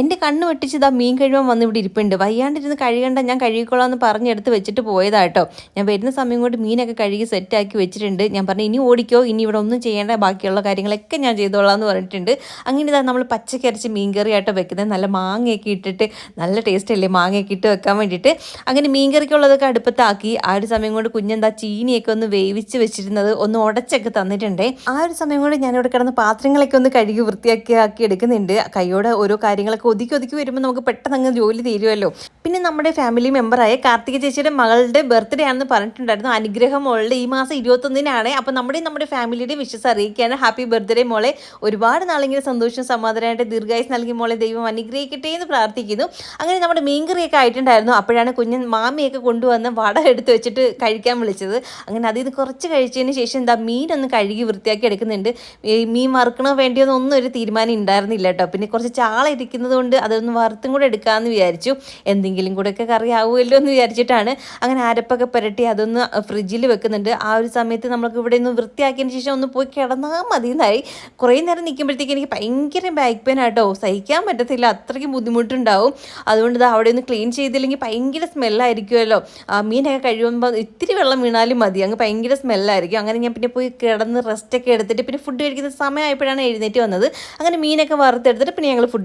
എന്റെ കണ്ണ് വെട്ടിച്ച് ഇതാ മീൻ കഴിവാൻ വന്ന് ഇവിടെ ഇരിപ്പുണ്ട്. വയ്യാണ്ടിരുന്ന് കഴുകണ്ട ഞാൻ കഴുകിക്കോളാം എന്ന് പറഞ്ഞെടുത്ത് വെച്ചിട്ട് പോയതാട്ടോ ഞാൻ വരുന്ന സമയം കൊണ്ട് മീനൊക്കെ കഴുകി സെറ്റാക്കി വെച്ചിട്ടുണ്ട്. ഞാൻ പറഞ്ഞു ഇനി ഓടിക്കോ ഇനി ഇവിടെ ഒന്നും ചെയ്യേണ്ട ബാക്കിയുള്ള കാര്യങ്ങളൊക്കെ ഞാൻ ചെയ്തോളാം എന്ന് പറഞ്ഞിട്ടുണ്ട്. അങ്ങനെ ഇതാ നമ്മൾ പച്ചക്കരച്ച് മീൻകറി ആയിട്ട് വെക്കുന്നത് നല്ല മാങ്ങയൊക്കെ ഇട്ടിട്ട് നല്ല ടേസ്റ്റ് അല്ലേ മാങ്ങയൊക്കെ ഇട്ട് വെക്കാൻ വേണ്ടിയിട്ട്. അങ്ങനെ മീൻകറിക്കുള്ളതൊക്കെ അടുപ്പത്താക്കി. ആ ഒരു സമയം കൊണ്ട് കുഞ്ഞെന്താ ചീനിയൊക്കെ ഒന്ന് വേവിച്ച് വെച്ചിരുന്നത് ഒന്ന് ഉടച്ചൊക്കെ തന്നിട്ടുണ്ടേ. ആ ഒരു സമയം കൊണ്ട് ഞാനിവിടെ കിടന്ന് പാത്രങ്ങളൊക്കെ ഒന്ന് കഴുകി വൃത്തിയാക്കി ആക്കി എടുക്കുന്നുണ്ട്. കൈയോടെ ഓരോ കാര്യങ്ങളൊക്കെ ഒതുക്കി ഒതുക്കി വരുമ്പോൾ നമുക്ക് പെട്ടെന്ന് അങ്ങ് ജോലി തീരുമല്ലോ പിന്നെ നമ്മുടെ ഫാമിലി മെമ്പറായ കാർത്തിക ചേച്ചിയുടെ മകളുടെ ബർത്ത്ഡേ ആണെന്ന് പറഞ്ഞിട്ടുണ്ടായിരുന്നു. അനുഗ്രഹം മോളുടെ ഈ മാസം ഇരുപത്തൊന്നിനാണ്. അപ്പോൾ നമ്മുടെ നമ്മുടെ ഫാമിലിയുടെ വിശ്വസം അറിയിക്കുകയാണ്. ഹാപ്പി ബർത്ത്ഡേ മോളെ. ഒരുപാട് നാളിങ്ങനെ സന്തോഷം സമാധാനമായിട്ട് ദീർഘായുസ് നൽകി മോളെ ദൈവം അനുഗ്രഹിക്കട്ടെ എന്ന് പ്രാർത്ഥിക്കുന്നു. അങ്ങനെ നമ്മുടെ മീൻകറിയൊക്കെ ആയിട്ടുണ്ടായിരുന്നു. അപ്പോഴാണ് കുഞ്ഞൻ മാമിയൊക്കെ കൊണ്ടുവന്ന് വട എടുത്ത് വെച്ചിട്ട് കഴിക്കാൻ വിളിച്ചത്. അങ്ങനെ അതിൽ നിന്ന് കുറച്ച് കഴിച്ചതിന് ശേഷം എന്താ മീനൊന്ന് കഴുകി വൃത്തിയാക്കി എടുക്കുന്നുണ്ട്. ഈ മീൻ മറക്കണോ വേണ്ടിയോ എന്നൊന്നും ഒരു തീരുമാനം ഉണ്ടായിരുന്നില്ല കേട്ടോ. പിന്നെ കുറച്ച് ചാള ഇരിക്കുന്നത് കൊണ്ട് അതൊന്ന് വറുത്തും കൂടെ എടുക്കാമെന്ന് വിചാരിച്ചു. എന്തെങ്കിലും കൂടെയൊക്കെ കറി ആവുമല്ലോ എന്ന് വിചാരിച്ചിട്ടാണ്. അങ്ങനെ അരപ്പൊക്കെ പുരട്ടി അതൊന്ന് ഫ്രിഡ്ജിൽ വെക്കുന്നുണ്ട്. ആ ഒരു സമയത്ത് നമ്മൾക്ക് ഇവിടെ ഒന്ന് വൃത്തിയാക്കിയതിന് ശേഷം ഒന്ന് പോയി കിടന്നാൽ മതി എന്നായി കുറേ നേരം നിൽക്കുമ്പോഴത്തേക്ക് എനിക്ക് ഭയങ്കര ബാക്ക് പെയിൻ ആട്ടോ. സഹിക്കാൻ പറ്റത്തില്ല. അത്രയ്ക്ക് ബുദ്ധിമുട്ടുണ്ടാവും. അതുകൊണ്ട് ഇത് അവിടെ ഒന്ന് ക്ലീൻ ചെയ്തില്ലെങ്കിൽ ഭയങ്കര സ്മെല്ലായിരിക്കുമല്ലോ മീനൊക്കെ കഴിയുമ്പോൾ ഇത്തിരി വെള്ളം വീണാലും മതി. അങ്ങ് ഭയങ്കര സ്മെല്ലായിരിക്കും അങ്ങനെ ഞാൻ പിന്നെ പോയി കിടന്ന് റെസ്റ്റൊക്കെ എടുത്തിട്ട് പിന്നെ ഫുഡ് കഴിക്കുന്ന സമയമായപ്പോഴാണ് എഴുന്നേറ്റ് വന്നത്. അങ്ങനെ മീനൊക്കെ വറുത്തെടുത്തിട്ട് പിന്നെ ഞങ്ങൾ ഫുഡ്